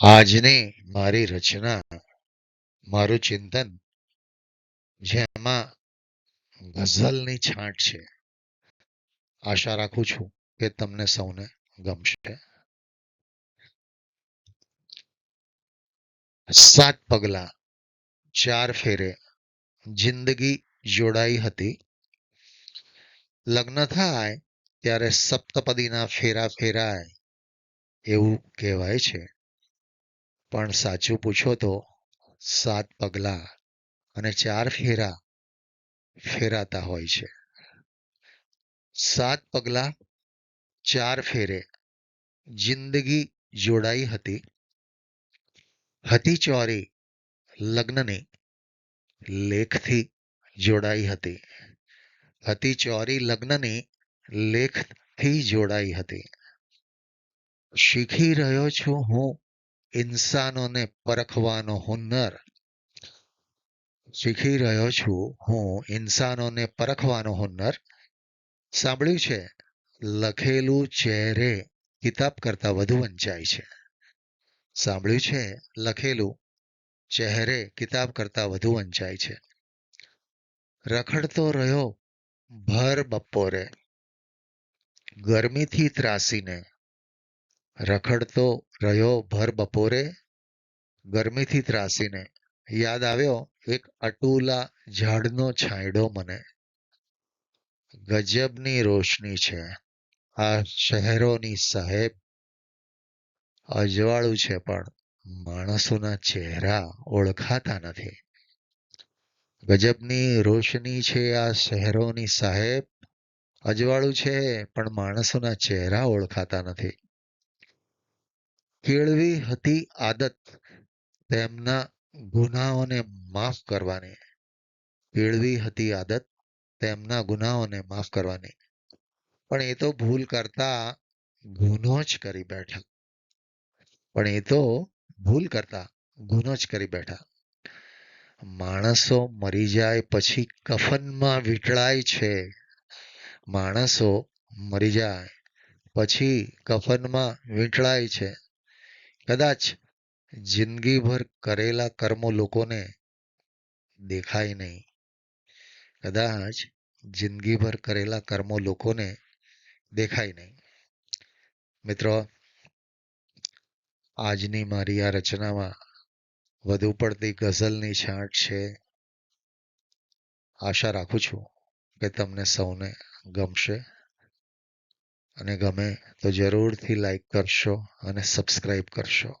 આજની મારી રચના, મારું ચિંતન, જેમાં ગઝલની છાંટ છે. આશા રાખું છું કે તમને સૌને ગમશે. સાત પગલા, ચાર ફેરે, જિંદગી જોડાઈ હતી. લગ્ન થાય ત્યારે સપ્તપદીના ફેરા ફેરાય એવું કહેવાય છે. પણ સાચું પૂછો તો સાત પગલા અને ચાર ફેરા ફેરાતા હોય છે. સાત પગલા, ચાર ફેરે. જિંદગી જોડાઈ હતી. હતી ચોરી લગ્નની લેખથી જોડાઈ હતી. હતી ચોરી લગ્નની લેખથી જોડાઈ હતી. શીખી રહ્યો છું હું ઇન્સાનોને પરખવાનો હુનર શીખી રહ્યો છું. હું ઇન્સાનોને પરખવાનો હુનર સાંભળ્યું છે. લખેલું ચહેરે કિતાબ કરતા વધુ વંચાય છે. સાંભળ્યું છે. લખેલું ચહેરે કિતાબ કરતા વધુ વંચાય છે. રખડતો રહ્યો ભર બપોરે. ગરમીથી ત્રાસીને રખડતો રહ્યો ભર બપોરે, ગરમીથી ત્રાસીને. યાદ આવ્યો? એક અટુલા ઝાડનો છાંયડો મને. ગજબની રોશની છે. આ શહેરોની સાહેબ અજવાળું છે પણ માણસોના ચહેરા ઓળખાતા નથી. ગજબની રોશની છે આ શહેરોની સાહેબ. અજવાળું છે પણ માણસોના ચહેરા ઓળખાતા નથી. કેળવી હતી આદત તેમના ગુનાઓને માફ કરવાની. કેળવી હતી આદત તેમના ગુનાઓને માફ કરવાની. પણ એ તો ભૂલ કરતા ગુનો જ કરી બેઠા. પણ એ તો ભૂલ કરતા ગુનો જ કરી બેઠા. માણસો મરી જાય પછી કફનમાં વીંટળાય છે. માણસો મરી જાય પછી કફનમાં વીંટળાય છે. કદાચ જિંદગીભર કરેલા કર્મો લોકોને દેખાય નહીં. કદાચ જિંદગીભર કરેલા કર્મો લોકોને દેખાય નહીં. મિત્રો, આજની મારી આ રચનામાં વધુ પડતી ગઝલની છાંટ છે. આશા રાખું છું કે તમને સૌને ગમશે. અને ગમે તો જરૂરથી લાઈક કરશો અને સબસ્ક્રાઈબ કરશો.